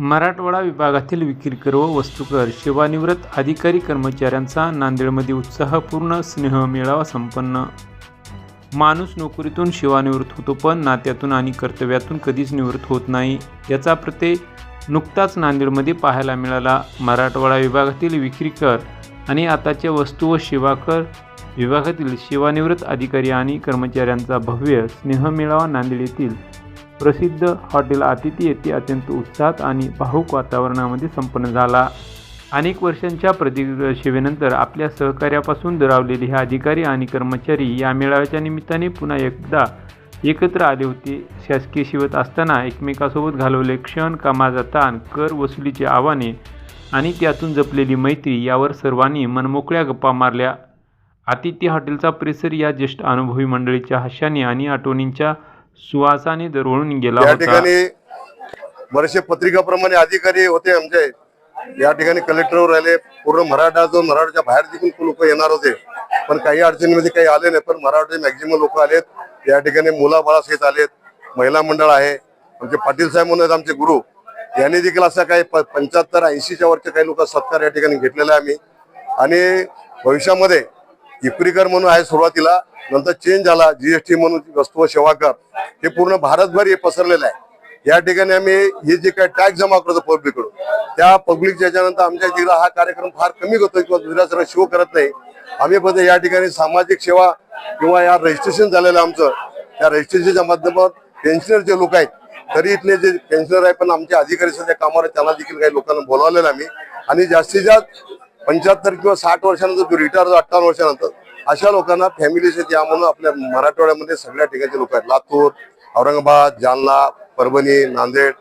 मराठवाडा विभागातील विक्रीकर व वस्तूकर सेवानिवृत्त अधिकारी कर्मचाऱ्यांचा नांदेडमध्ये उत्साहपूर्ण स्नेहमेळावा संपन्न. माणूस नोकरीतून सेवानिवृत्त होतो पण नात्यातून आणि कर्तव्यातून कधीच निवृत्त होत नाही. याचा प्रत्यय नुकताच नांदेडमध्ये पाहायला मिळाला. मराठवाडा विभागातील विक्रीकर आणि आताच्या वस्तू व सेवाकर विभागातील सेवानिवृत्त अधिकारी आणि कर्मचाऱ्यांचा भव्य स्नेहमेळावा नांदेड येथील प्रसिद्ध हॉटेल अतिथी येथे अत्यंत उत्साहात आणि भाऊक वातावरणामध्ये संपन्न झाला. अनेक वर्षांच्या प्रतिसेवेनंतर आपल्या सहकार्यापासून दुरावलेले हे अधिकारी आणि कर्मचारी या मेळाव्याच्या निमित्ताने पुन्हा एकदा एकत्र आले होते. शासकीय शिवत असताना एकमेकासोबत घालवले क्षण कामाचा ताण कर वसुलीची आव्हाने आणि त्यातून जपलेली मैत्री यावर सर्वांनी मनमोकळ्या गप्पा मारल्या. आतिथ्य हॉटेलचा परिसर या ज्येष्ठ अनुभवी मंडळीच्या हास्याने आणि आठवणींच्या सुवासाने दरवळून गेला या होता. ठिकाणी बरेचसे पत्रिकाप्रमाणे अधिकारी होते आमचे या ठिकाणी कलेक्टरवर राहिले. पूर्ण मराठा जो मराठाच्या बाहेर देखील लोक येणार होते. पण काही अडचणीमध्ये काही आले नाही पण मराठा मॅक्झिमम लोक आलेत. या ठिकाणी मुलाबाळासहित आलेत महिला मंडळ आहे. आमचे पाटील साहेब म्हणून आहेत आमचे गुरु. यांनी देखील असा काही पंच्याहत्तर ऐंशीच्या वरचे काही लोक सत्कार या ठिकाणी घेतलेला आहे आम्ही. आणि भविष्यामध्ये इपरीकर म्हणून आहे सुरुवातीला नंतर चेंज झाला जीएसटी म्हणून वस्तू व सेवा कर. हे पूर्ण भारतभर हे पसरलेलं आहे. या ठिकाणी आम्ही हे जे काही टॅक्स जमा करतो पब्लिककडून त्या पब्लिकच्या याच्यानंतर आमच्या जिल्हा हा कार्यक्रम फार कमी होतो किंवा दुसऱ्या सर्व शो करत नाही. आम्ही फक्त या ठिकाणी सामाजिक सेवा किंवा या रजिस्ट्रेशन झालेलं आहे आमचं. त्या रजिस्ट्रेशनच्या माध्यमात पेन्शनर जे लोक आहेत तरी इथले जे पेन्शनर आहे पण आमचे अधिकारी सध्या कामावर त्यांना देखील काही लोकांना बोलावलेलं आम्ही. आणि जास्तीत जास्त पंच्याहत्तर किंवा साठ वर्षानंतर जो रिटायर अठ्ठावन्न वर्षानंतर अशा लोकांना फॅमिली शेत म्हणून आपल्या मराठवाड्यामध्ये सगळ्या ठिकाणचे लोक आहेत. लातूर औरंगाबाद जालना परभणी नांदेड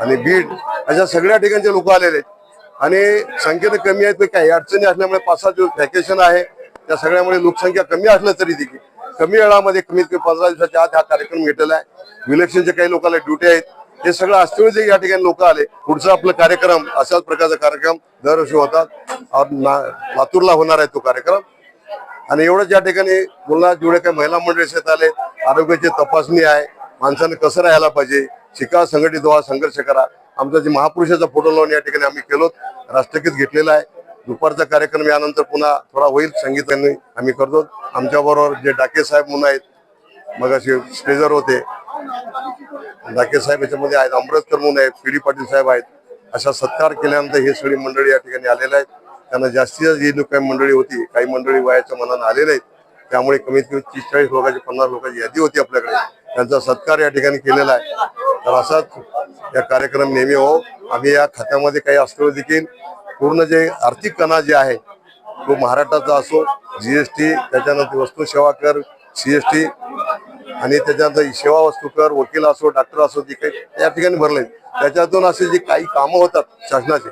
आणि बीड अशा सगळ्या ठिकाणचे लोक आलेले आहेत. आणि संख्येने कमी आहेत काही अडचणी असल्यामुळे पाच सात दिवस व्हॅकेशन आहे. त्या सगळ्यामुळे लोकसंख्या कमी असलं तरी देखील कमी वेळामध्ये कमीत कमी पंधरा दिवसाच्या आत हा कार्यक्रम घेतलेला आहे. विलक्षणचे काही लोकांना ड्युटी आहेत. हे सगळं असल्यामुळे या ठिकाणी लोक आले. पुढचा आपला कार्यक्रम अशाच प्रकारचा कार्यक्रम दरवर्षी होतात. लातूरला होणार आहे तो कार्यक्रम. आणि एवढंच या ठिकाणी मुलांना जेवढे काही महिला मंडळी शेत आले आरोग्याची तपासणी आहे. माणसाने कसं राहायला पाहिजे शिका संघटित व्हा संघर्ष करा. आमचा जे महापुरुषाचा फोटो लावून या ठिकाणी आम्ही केलो राष्ट्रगीत घेतलेला आहे. दुपारचा कार्यक्रम यानंतर पुन्हा थोडा होईल संगीताने आम्ही करतो. आमच्या बरोबर जे डाके साहेब म्हणून आहेत मग असे स्टेजर होते. डाके साहेब याच्यामध्ये आहेत. आंबेडकर म्हणून आहेत पी डी पाटील साहेब आहेत. अशा सत्कार केल्यानंतर हे सगळी मंडळी या ठिकाणी आलेल्या आहेत. त्यांना जास्तीत जास्त जी काही मंडळी होती काही मंडळी वयाच्या मनानं आलेल्या आहेत. त्यामुळे कमीत कमी तीस चाळीस लोकांची पन्नास लोकांची यादी होती आपल्याकडे. त्यांचा सत्कार या ठिकाणी केलेला आहे. तर असाच या कार्यक्रम नेहमी हो. आम्ही या खात्यामध्ये काही असलो देखील पूर्ण जे आर्थिक कणा जे आहे तो महाराष्ट्राचा असो जीएसटी त्याच्यानंतर वस्तू सेवा कर सीएसटी आणि त्याच्यानंतर सेवा वस्तू कर वकील असो डॉक्टर असो जे काही त्या ठिकाणी भरले. त्याच्यातून असे जे काही कामं होतात शासनाचे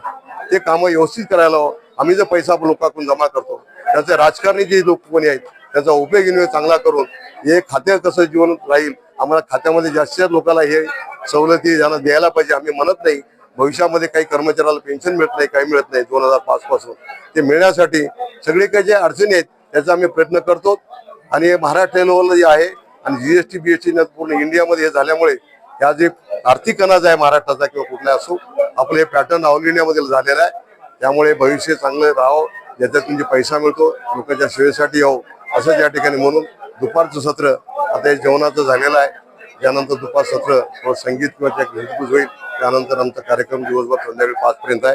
ते कामं व्यवस्थित करायला हवं. आम्ही जो पैसा लोकांकडून जमा करतो त्याचे राजकारणी जे लोक कोणी आहेत त्याचा उपयोग विनियोग चांगला करून हे खाते कसं जीवन राहील आम्हाला खात्यामध्ये जास्तीत लोकांना हे सवलती ज्यांना द्यायला पाहिजे आम्ही म्हणत नाही. भविष्यामध्ये काही कर्मचाऱ्याला पेन्शन मिळत नाही काही मिळत नाही दोन हजार पाच पासून. ते मिळण्यासाठी सगळे काही जे अडचणी आहेत त्याचा आम्ही प्रयत्न करतो. आणि हे महाराष्ट्र लेवलला जे आहे आणि जीएसटी बीएसटी पूर्ण इंडियामध्ये हे झाल्यामुळे ह्या जे आर्थिक अनाज आहे महाराष्ट्राचा किंवा कुठला असो आपलं हे पॅटर्न ऑल इंडियामध्ये झालेलं आहे. त्यामुळे भविष्य चांगलं राहावं ज्याच्यात म्हणजे पैसा मिळतो लोकांच्या सेवेसाठी यावं असं या ठिकाणी म्हणून दुपारचं सत्र आता हे जेवणाचं झालेलं आहे. त्यानंतर दुपार सत्र संगीत किंवा त्या होईल. त्यानंतर आमचा कार्यक्रम दिवसभर संध्याकाळी पाचपर्यंत आहे.